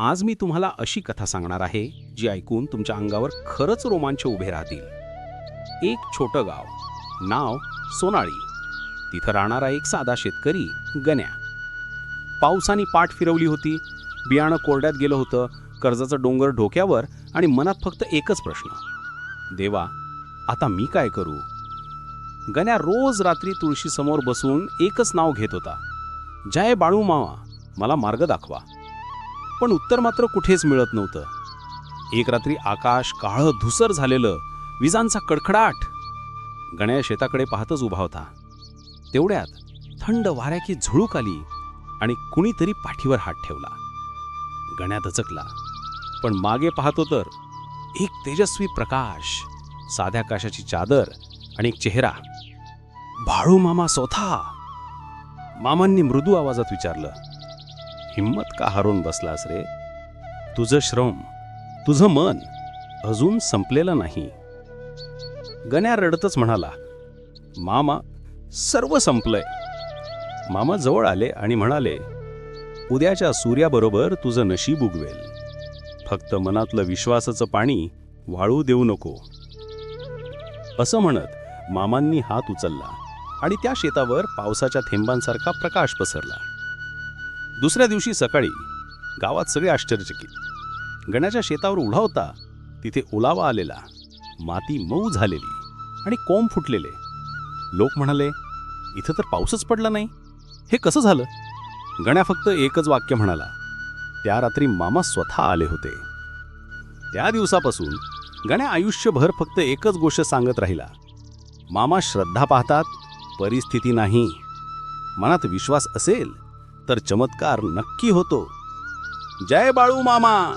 आज मी तुम्हाला अशी कथा सांगणार आहे जी ऐकून तुमच्या अंगावर खरंच रोमांच उभे राहतील. एक छोटं गाव नाव सोनाळी. तिथं राहणारा एक साधा शेतकरी गण्या. पावसाने पाठ फिरवली होती बियाणं कोरड्यात गेलं होतं कर्जाचं डोंगर डोक्यावर आणि मनात फक्त एकच प्रश्न. देवा आता मी काय करू? गण्या रोज रात्री तुळशीसमोर बसून एकच नाव घेत होता. जय बाळू मावा मला मार्ग दाखवा. पण उत्तर मात्र कुठेच मिळत नव्हतं. एक रात्री आकाश काळं धुसर झालेलं विजांचा कडकडाट. गण्या शेताकडे पाहतच उभा होता. तेवढ्यात थंड वाऱ्याची झुळूक आली आणि कुणीतरी पाठीवर हात ठेवला. गण्या दचकला पण मागे पाहतो तर एक तेजस्वी प्रकाश साध्या काशाची चादर आणि एक चेहरा. भाळू मामा स्वतः. मामांनी मृदू आवाजात विचारलं. हिम्मत का हरून बसलास रे? तुझं श्रम तुझं मन अजून संपलेलं नाही. गण्या रडतच म्हणाला मामा सर्व संपलंय. मामा जवळ आले आणि म्हणाले उद्याच्या सूर्याबरोबर तुझं नशीब उगवेल. फक्त मनातलं विश्वासाचं पाणी वाळू देऊ नको. असं म्हणत मामांनी हात उचलला आणि त्या शेतावर पावसाच्या थेंबांसारखा प्रकाश पसरला. दुसऱ्या दिवशी सकाळी गावात सगळे आश्चर्यचकित. गण्याच्या शेतावर उडा होता तिथे ओलावा आलेला माती मऊ झालेली आणि कोंब फुटलेले. लोक म्हणाले इथं तर पाऊसच पडला नाही. हे कसं झालं? गण्या फक्त एकच वाक्य म्हणाला त्या रात्री मामा स्वतः आले होते. त्या दिवसापासून गण्या आयुष्यभर फक्त एकच गोष्ट सांगत राहिला मामा श्रद्धा पाहतात परिस्थिती नाही. मनात विश्वास असेल तर चमत्कार नक्की होतो. जय बाळू मामा.